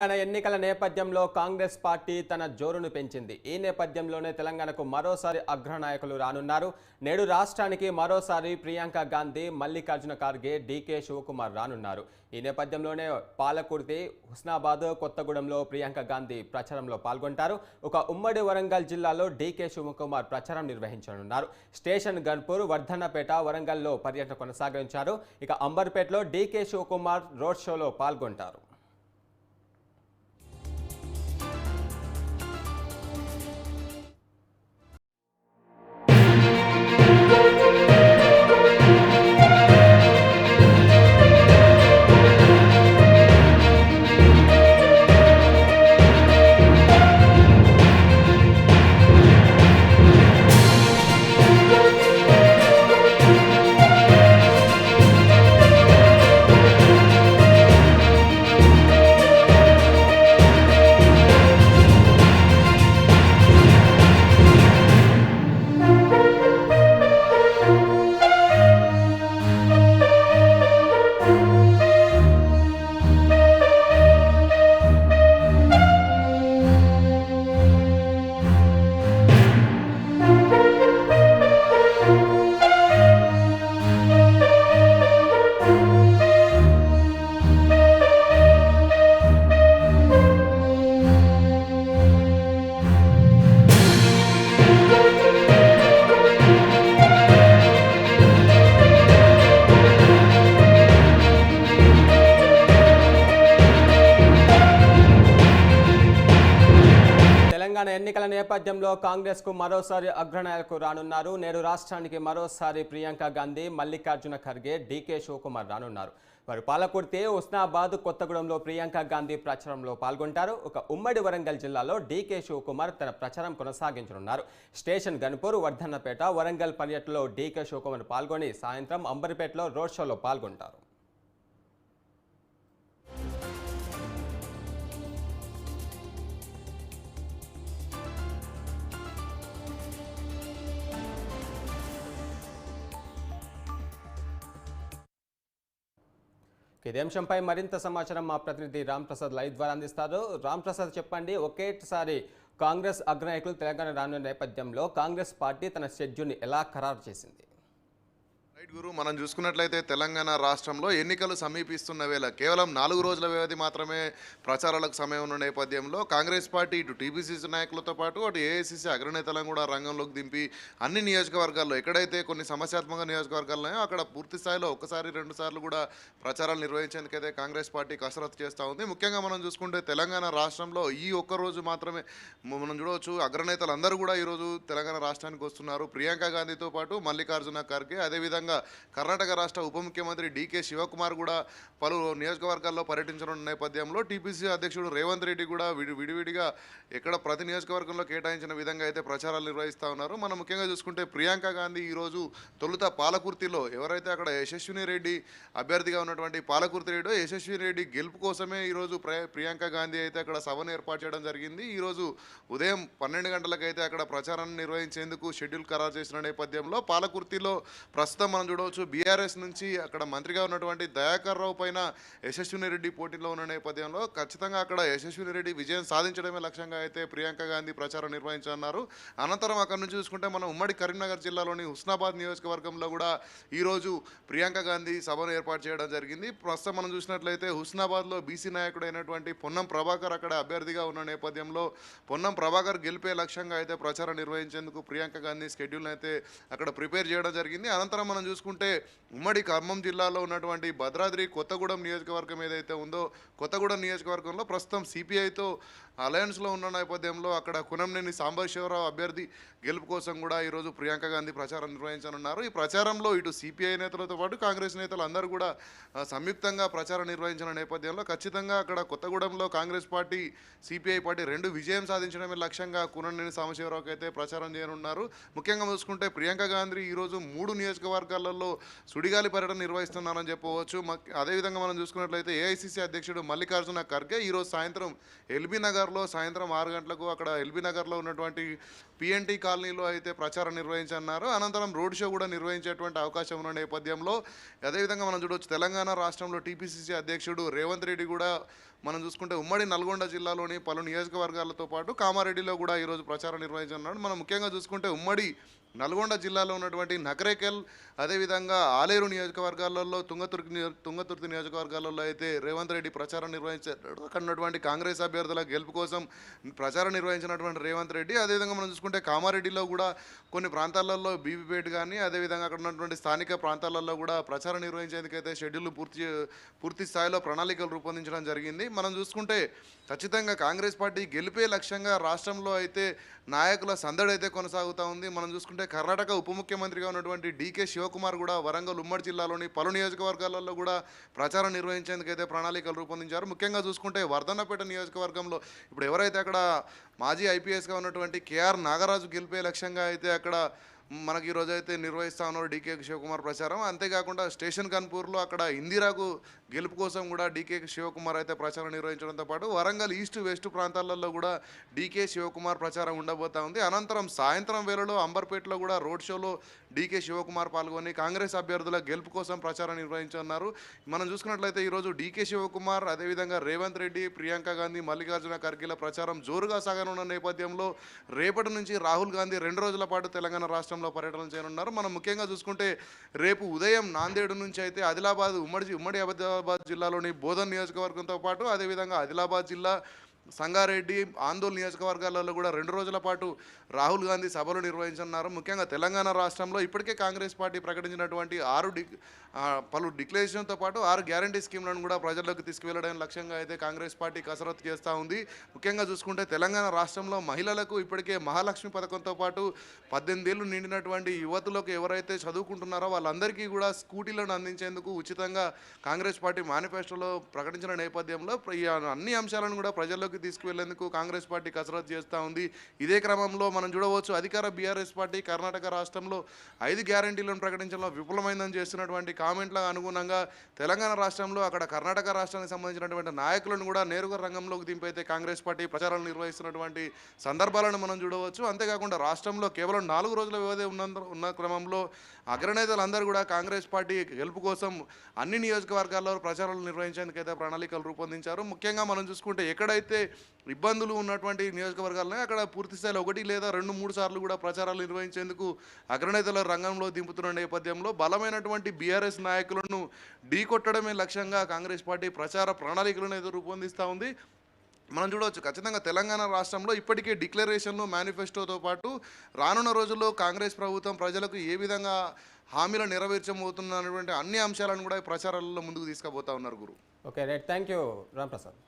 తెలంగాణ ఎన్నికల నేపథ్యంలో కాంగ్రెస్ పార్టీ తన జోరును పెంచింది. ఈ నేపథ్యంలోనే తెలంగాణకు మరోసారి అగ్రనాయకులు రానున్నారు. నేడు రాష్ట్రానికి మరోసారి ప్రియాంక గాంధీ మల్లికార్జున ఖార్గే డీకే శివకుమార్ రానున్నారు. ఈ నేపథ్యంలోనే పాలకుర్తి హుస్నాబాద్ కొత్తగూడెంలో ప్రియాంక గాంధీ ప్రచారంలో పాల్గొంటారు. ఒక ఉమ్మడి వరంగల్ జిల్లాలో డీకే శివకుమార్ ప్రచారం నిర్వహించనున్నారు. స్టేషన్ గన్పూర్ వర్ధన్నపేట వరంగల్లో పర్యటన కొనసాగించారు. ఇక అంబర్పేటలో డీకే శివకుమార్ రోడ్ షోలో పాల్గొంటారు. తెలంగాణ ఎన్నికల నేపథ్యంలో కాంగ్రెస్కు మరోసారి అగ్రనాయకు రానున్నారు. నేడు రాష్ట్రానికి మరోసారి ప్రియాంక గాంధీ మల్లికార్జున ఖర్గే డీకే శివకుమార్ రానున్నారు. వారు పాలకుర్తి ఉస్నాబాద్ కొత్తగూడెంలో ప్రియాంక గాంధీ ప్రచారంలో పాల్గొంటారు. ఒక ఉమ్మడి వరంగల్ జిల్లాలో డీకే శివకుమార్ తన ప్రచారం కొనసాగించనున్నారు. స్టేషన్ గన్పూర్ వర్ధన్నపేట వరంగల్ పర్యటనలో డీకే శివకుమార్ పాల్గొని సాయంత్రం అంబర్పేటలో రోడ్ షోలో పాల్గొంటారు. ఇదే అంశంపై మరింత సమాచారం మా ప్రతినిధి రామ్ ప్రసాద్ లైవ్ ద్వారా అందిస్తారు. రామ్ ప్రసాద్ చెప్పండి ఒకేసారి కాంగ్రెస్ అగ్రనాయకులు తెలంగాణ రానున్న నేపథ్యంలో కాంగ్రెస్ పార్టీ తన షెడ్యూల్ని ఎలా ఖరారు చేసింది? రైట్ గురు మనం చూసుకున్నట్లయితే తెలంగాణ రాష్ట్రంలో ఎన్నికలు సమీపిస్తున్న వేళ కేవలం నాలుగు రోజుల వ్యవధి మాత్రమే ప్రచారాలకు సమయం ఉన్న నేపథ్యంలో కాంగ్రెస్ పార్టీ ఇటు టీపీసీసీ నాయకులతో పాటు అటు ఏఐసీసీ అగ్రనేతలను కూడా రంగంలోకి దింపి అన్ని నియోజకవర్గాల్లో ఎక్కడైతే కొన్ని సమస్యాత్మక నియోజకవర్గాలు ఉన్నాయో అక్కడ పూర్తి స్థాయిలో ఒకసారి రెండు సార్లు కూడా ప్రచారాలు నిర్వహించేందుకైతే కాంగ్రెస్ పార్టీ కసరత్తు చేస్తూ ఉంది. ముఖ్యంగా మనం చూసుకుంటే తెలంగాణ రాష్ట్రంలో ఈ ఒక్క రోజు మాత్రమే మనం చూడవచ్చు అగ్రనేతలు అందరూ కూడా ఈరోజు తెలంగాణ రాష్ట్రానికి వస్తున్నారు. ప్రియాంక గాంధీతో పాటు మల్లికార్జున ఖర్గే అదేవిధంగా కర్ణాటక రాష్ట్ర ఉప ముఖ్యమంత్రి డీకే శివకుమార్ కూడా పలు నియోజకవర్గాల్లో పర్యటించనున్న నేపథ్యంలో టీపీసీ అధ్యక్షుడు రేవంత్ రెడ్డి కూడా విడి విడివిడిగా ఎక్కడ ప్రతి నియోజకవర్గంలో కేటాయించిన విధంగా అయితే ప్రచారాలు నిర్వహిస్తూ ఉన్నారు. మనం ముఖ్యంగా చూసుకుంటే ప్రియాంక గాంధీ ఈరోజు తొలుత పాలకుర్తిలో ఎవరైతే అక్కడ యశస్విని రెడ్డి అభ్యర్థిగా ఉన్నటువంటి పాలకుర్తి రెడ్డి యశస్విని రెడ్డి గెలుపు కోసమే ఈరోజు ప్రియాంక గాంధీ అయితే అక్కడ సభను ఏర్పాటు చేయడం జరిగింది. ఈరోజు ఉదయం పన్నెండు గంటలకైతే అక్కడ ప్రచారాన్ని నిర్వహించేందుకు షెడ్యూల్ ఖరారు చేసిన నేపథ్యంలో పాలకుర్తిలో ప్రస్తుతం మనం చూడవచ్చు బీఆర్ఎస్ నుంచి అక్కడ మంత్రిగా ఉన్నటువంటి దయాకర్ రావు పైన యశస్విని రెడ్డి పోటీలో ఉన్న నేపథ్యంలో ఖచ్చితంగా అక్కడ యశస్విని రెడ్డి విజయం సాధించడమే లక్ష్యంగా అయితే ప్రియాంక గాంధీ ప్రచారం నిర్వహించనున్నారు. అనంతరం అక్కడ నుంచి చూసుకుంటే మనం ఉమ్మడి కరీంనగర్ జిల్లాలోని హుస్నాబాద్ నియోజకవర్గంలో కూడా ఈరోజు ప్రియాంక గాంధీ సభను ఏర్పాటు చేయడం జరిగింది. ప్రస్తుతం మనం చూసినట్లయితే హుస్నాబాద్లో బీసీ నాయకుడైనటువంటి పొన్నం ప్రభాకర్ అక్కడ అభ్యర్థిగా ఉన్న నేపథ్యంలో పొన్నం ప్రభాకర్ గెలిపే లక్ష్యంగా అయితే ప్రచారం నిర్వహించేందుకు ప్రియాంక గాంధీ షెడ్యూల్ అయితే అక్కడ ప్రిపేర్ చేయడం జరిగింది. అనంతరం మనం చూసుకుంటే ఉమ్మడి ఖమ్మం జిల్లాలో ఉన్నటువంటి భద్రాద్రి కొత్తగూడెం నియోజకవర్గం ఏదైతే ఉందో కొత్తగూడెం నియోజకవర్గంలో ప్రస్తుతం సిపిఐతో అలయన్స్లో ఉన్న నేపథ్యంలో అక్కడ కునంనేని సాంబశివరావు అభ్యర్థి గెలుపు కోసం కూడా ఈరోజు ప్రియాంక గాంధీ ప్రచారం నిర్వహించనున్నారు. ఈ ప్రచారంలో ఇటు సిపిఐ నేతలతో పాటు కాంగ్రెస్ నేతలు అందరూ కూడా సంయుక్తంగా ప్రచారం నిర్వహించిన నేపథ్యంలో ఖచ్చితంగా అక్కడ కొత్తగూడెంలో కాంగ్రెస్ పార్టీ సిపిఐ పార్టీ రెండు విజయం సాధించడమే లక్ష్యంగా కునంనేని సాంబశివరావుకి అయితే ప్రచారం చేయనున్నారు. ముఖ్యంగా చూసుకుంటే ప్రియాంక గాంధీ ఈరోజు మూడు నియోజకవర్గాల నియోజకవర్గాలలో సుడిగాలి పర్యటన నిర్వహిస్తున్నారని చెప్పవచ్చు. అదేవిధంగా మనం చూసుకున్నట్లయితే ఏఐసిసి అధ్యక్షుడు మల్లికార్జున ఖర్గే ఈరోజు సాయంత్రం ఎల్బీ నగర్లో సాయంత్రం ఆరు గంటలకు అక్కడ ఎల్బీ నగర్లో ఉన్నటువంటి పిఎన్టీ కాలనీలో అయితే ప్రచారం నిర్వహించన్నారు అనంతరం రోడ్ షో కూడా నిర్వహించేటువంటి అవకాశం ఉన్న నేపథ్యంలో అదేవిధంగా మనం చూడవచ్చు తెలంగాణ రాష్ట్రంలో టీపీసీసీ అధ్యక్షుడు రేవంత్ రెడ్డి కూడా మనం చూసుకుంటే ఉమ్మడి నల్గొండ జిల్లాలోని పలు నియోజకవర్గాలతో పాటు కామారెడ్డిలో కూడా ఈరోజు ప్రచారం నిర్వహించనున్నాడు. మనం ముఖ్యంగా చూసుకుంటే ఉమ్మడి నల్గొండ జిల్లాలో ఉన్నటువంటి నకరేకల్ అదేవిధంగా ఆలేరు నియోజకవర్గాలలో తుంగతుర్తి నియో తుంగతుర్తి నియోజకవర్గాలలో అయితే రేవంత్ రెడ్డి ప్రచారం నిర్వహించారు అక్కడ ఉన్నటువంటి కాంగ్రెస్ అభ్యర్థుల గెలుపు కోసం ప్రచారం నిర్వహించినటువంటి రేవంత్ రెడ్డి అదేవిధంగా మనం చూసుకుంటే కామారెడ్డిలో కూడా కొన్ని ప్రాంతాలలో బీబీపేట్ కానీ అదేవిధంగా అక్కడ ఉన్నటువంటి స్థానిక ప్రాంతాలలో కూడా ప్రచారం నిర్వహించేందుకైతే షెడ్యూల్ పూర్తి పూర్తి స్థాయిలో ప్రణాళికలు రూపొందించడం జరిగింది. మనం చూసుకుంటే ఖచ్చితంగా కాంగ్రెస్ పార్టీ గెలిపే లక్ష్యంగా రాష్ట్రంలో అయితే నాయకుల సందడి అయితే కొనసాగుతూ ఉంది. మనం చూసుకుంటే కర్ణాటక ఉప ముఖ్యమంత్రిగా ఉన్నటువంటి డీకే శివకుమార్ కూడా వరంగల్ ఉమ్మడి జిల్లాలోని పలు నియోజకవర్గాలలో కూడా ప్రచారం నిర్వహించేందుకైతే ప్రణాళికలు రూపొందించారు. ముఖ్యంగా చూసుకుంటే వర్ధన్నపేట నియోజకవర్గంలో ఇప్పుడు ఎవరైతే అక్కడ మాజీ ఐపీఎస్గా ఉన్నటువంటి కేఆర్ నాగరాజు గెలిపే లక్ష్యంగా అయితే అక్కడ మనకి ఈ అయితే నిర్వహిస్తా ఉన్నారు డీకే శివకుమార్ ప్రచారం. అంతేకాకుండా స్టేషన్ కన్పూర్లో అక్కడ ఇందిరాకు గెలుపు కోసం కూడా డీకే శివకుమార్ అయితే ప్రచారం నిర్వహించడంతో పాటు వరంగల్ ఈస్ట్ వెస్ట్ ప్రాంతాలలో కూడా డీకే శివకుమార్ ప్రచారం ఉండబోతా ఉంది. అనంతరం సాయంత్రం వేళలో అంబర్పేటలో కూడా రోడ్ షోలో డీకే శివకుమార్ పాల్గొని కాంగ్రెస్ అభ్యర్థుల గెలుపు కోసం ప్రచారం నిర్వహించనున్నారు. మనం చూసుకున్నట్లయితే ఈరోజు డీకే శివకుమార్ అదేవిధంగా రేవంత్ రెడ్డి ప్రియాంక గాంధీ మల్లికార్జున ఖర్గేల ప్రచారం జోరుగా సాగనున్న నేపథ్యంలో రేపటి నుంచి రాహుల్ గాంధీ రెండు రోజుల పాటు తెలంగాణ రాష్ట్రం రాష్ట్రంలో పర్యటన చేయనున్నారు. మనం ముఖ్యంగా చూసుకుంటే రేపు ఉదయం నాందేడు నుంచి అయితే ఆదిలాబాద్ ఉమ్మడి ఉమ్మడి ఆదిలాబాద్ జిల్లాలోని బోధన్ నియోజకవర్గంతో పాటు అదేవిధంగా ఆదిలాబాద్ జిల్లా సంగారెడ్డి ఆందోళన నియోజకవర్గాలలో కూడా రెండు రోజుల పాటు రాహుల్ గాంధీ సభలు నిర్వహించనున్నారు. ముఖ్యంగా తెలంగాణ రాష్ట్రంలో ఇప్పటికే కాంగ్రెస్ పార్టీ ప్రకటించినటువంటి ఆరు డి పలు డిక్లరేషన్తో పాటు ఆరు గ్యారంటీ స్కీమ్లను కూడా ప్రజల్లోకి తీసుకువెళ్ళడానికి లక్ష్యంగా అయితే కాంగ్రెస్ పార్టీ కసరత్తు చేస్తూ ఉంది. ముఖ్యంగా చూసుకుంటే తెలంగాణ రాష్ట్రంలో మహిళలకు ఇప్పటికే మహాలక్ష్మి పథకంతో పాటు పద్దెనిమిది ఏళ్ళు నిండినటువంటి యువతులకు ఎవరైతే చదువుకుంటున్నారో వాళ్ళందరికీ కూడా స్కూటీలను అందించేందుకు ఉచితంగా కాంగ్రెస్ పార్టీ మేనిఫెస్టోలో ప్రకటించిన నేపథ్యంలో ఈ అన్ని అంశాలను కూడా ప్రజల్లోకి తీసుకువెళ్ళేందుకు కాంగ్రెస్ పార్టీ కసరత్తు చేస్తూ ఉంది. ఇదే క్రమంలో మనం చూడవచ్చు అధికార బీఆర్ఎస్ పార్టీ కర్ణాటక రాష్ట్రంలో ఐదు గ్యారంటీలను ప్రకటించడంలో విఫలమైందని చేస్తున్నటువంటి కామెంట్ల అనుగుణంగా తెలంగాణ రాష్ట్రంలో అక్కడ కర్ణాటక రాష్ట్రానికి సంబంధించినటువంటి నాయకులను కూడా నేరుగా రంగంలోకి దింపైతే కాంగ్రెస్ పార్టీ ప్రచారాలు నిర్వహిస్తున్నటువంటి సందర్భాలను మనం చూడవచ్చు. అంతేకాకుండా రాష్ట్రంలో కేవలం నాలుగు రోజుల వ్యవధి ఉన్న ఉన్న క్రమంలో అగ్రనేతలందరూ కూడా కాంగ్రెస్ పార్టీ గెలుపు కోసం అన్ని నియోజకవర్గాల్లో ప్రచారాలు నిర్వహించేందుకైతే ప్రణాళికలు రూపొందించారు. ముఖ్యంగా మనం చూసుకుంటే ఎక్కడైతే ఇబ్బందులు ఉన్నటువంటి నియోజకవర్గాల్లో అక్కడ పూర్తి స్థాయిలో ఒకటి లేదా రెండు మూడు సార్లు కూడా ప్రచారాలు నిర్వహించేందుకు అగ్రనేతల రంగంలో దింపుతున్న నేపథ్యంలో బలమైనటువంటి బీఆర్ఎస్ నాయకులను ఢీకొట్టడమే లక్ష్యంగా కాంగ్రెస్ పార్టీ ప్రచార ప్రణాళికలను అయితే రూపొందిస్తూ ఉంది. మనం చూడవచ్చు ఖచ్చితంగా తెలంగాణ రాష్ట్రంలో ఇప్పటికే డిక్లరేషన్లు మేనిఫెస్టోతో పాటు రానున్న రోజుల్లో కాంగ్రెస్ ప్రభుత్వం ప్రజలకు ఏ విధంగా హామీలు నెరవేర్చబోతున్నటువంటి అన్ని అంశాలను కూడా ప్రచారాలలో ముందుకు తీసుకుపోతా ఉన్నారు గురు. Okay right. Thank you Ram Prasad